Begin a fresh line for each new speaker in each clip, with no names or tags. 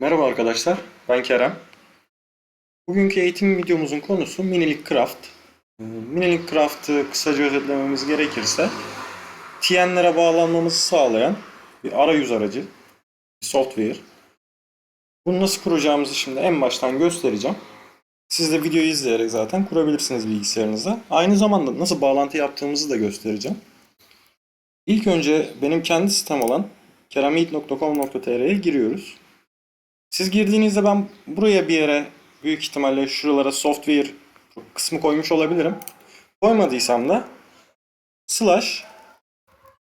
Merhaba arkadaşlar, ben Kerem. Bugünkü eğitim videomuzun konusu Minilik Craft. Ee, Minilik Craft'ı kısaca özetlememiz gerekirse, TN'lere bağlanmamızı sağlayan bir arayüz aracı, bir software. Bunu nasıl kuracağımızı şimdi en baştan göstereceğim. Siz de videoyu izleyerek zaten kurabilirsiniz bilgisayarınıza. Aynı zamanda nasıl bağlantı yaptığımızı da göstereceğim. İlk önce benim kendi sitem olan keramit.com.tr'ye giriyoruz. Siz girdiğinizde ben buraya bir yere büyük ihtimalle şuralara software kısmı koymuş olabilirim. Koymadıysam da slash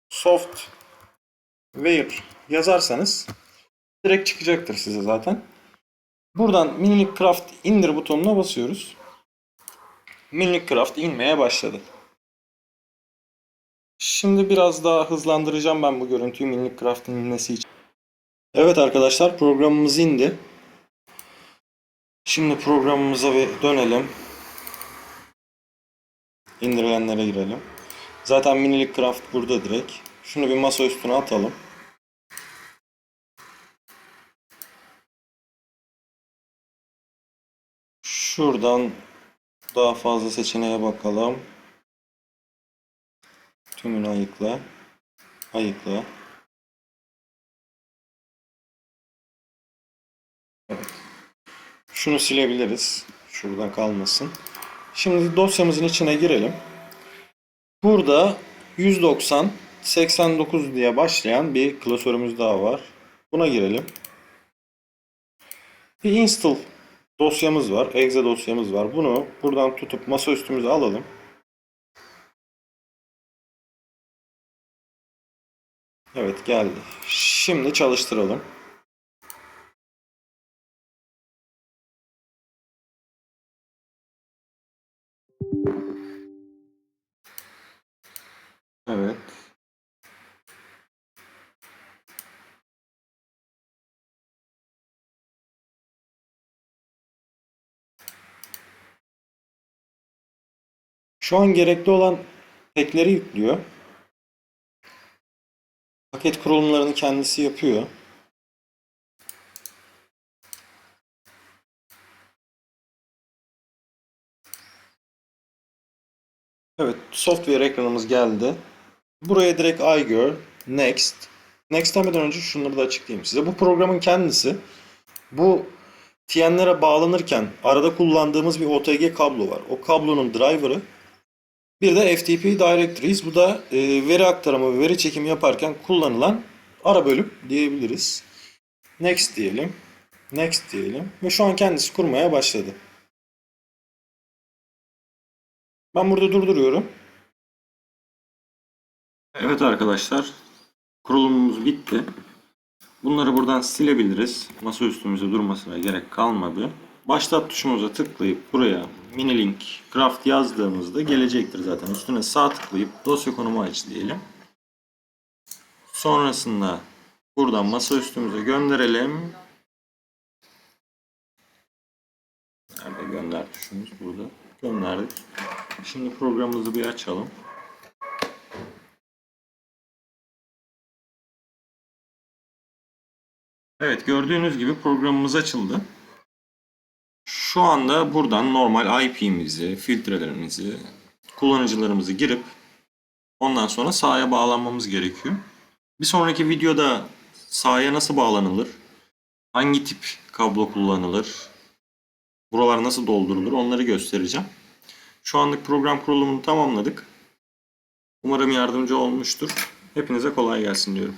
software yazarsanız direkt çıkacaktır size zaten. Buradan Minilik Craft indir butonuna basıyoruz. Minilik Craft inmeye başladı. Şimdi biraz daha hızlandıracağım ben bu görüntüyü Minilik Craft'ın inmesi için. Evet arkadaşlar programımız indi. Şimdi programımıza bir dönelim. İndirilenlere girelim. Zaten minilik craft burada direkt. Şunu bir masa üstüne atalım. Şuradan daha fazla seçeneğe bakalım. Tümünü ayıkla. Ayıkla. Şunu silebiliriz. Şuradan kalmasın. Şimdi dosyamızın içine girelim. Burada 190 89 diye başlayan bir klasörümüz daha var. Buna girelim. Bir install dosyamız var. Exe dosyamız var. Bunu buradan tutup masa üstümüze alalım. Evet geldi. Şimdi çalıştıralım. Şu an gerekli olan pack'leri yüklüyor. Paket kurulumlarını kendisi yapıyor. Evet, software ekranımız geldi. Buraya direkt iGirl, Next. Next demeden önce şunları da açıklayayım size. Bu programın kendisi bu TN'lere bağlanırken arada kullandığımız bir OTG kablo var. O kablonun driver'ı bir de FTP Directories. Bu da e, veri aktarımı ve veri çekimi yaparken kullanılan ara bölüm diyebiliriz. Next diyelim. Next diyelim. Ve şu an kendisi kurmaya başladı. Ben burada durduruyorum. Evet arkadaşlar. Kurulumumuz bitti. Bunları buradan silebiliriz. Masa üstümüzde durmasına gerek kalmadı. Başlat tuşumuza tıklayıp buraya minilink craft yazdığımızda gelecektir zaten. Üstüne sağ tıklayıp dosya konumu aç diyelim. Sonrasında buradan masa üstümüze gönderelim. Nerede gönder tuşumuz burada. Gönderdik. Şimdi programımızı bir açalım. Evet gördüğünüz gibi programımız açıldı. Şu anda buradan normal IP'mizi, filtrelerimizi, kullanıcılarımızı girip ondan sonra sahaya bağlanmamız gerekiyor. Bir sonraki videoda sahaya nasıl bağlanılır, hangi tip kablo kullanılır, buralar nasıl doldurulur onları göstereceğim. Şu anlık program kurulumunu tamamladık. Umarım yardımcı olmuştur. Hepinize kolay gelsin diyorum.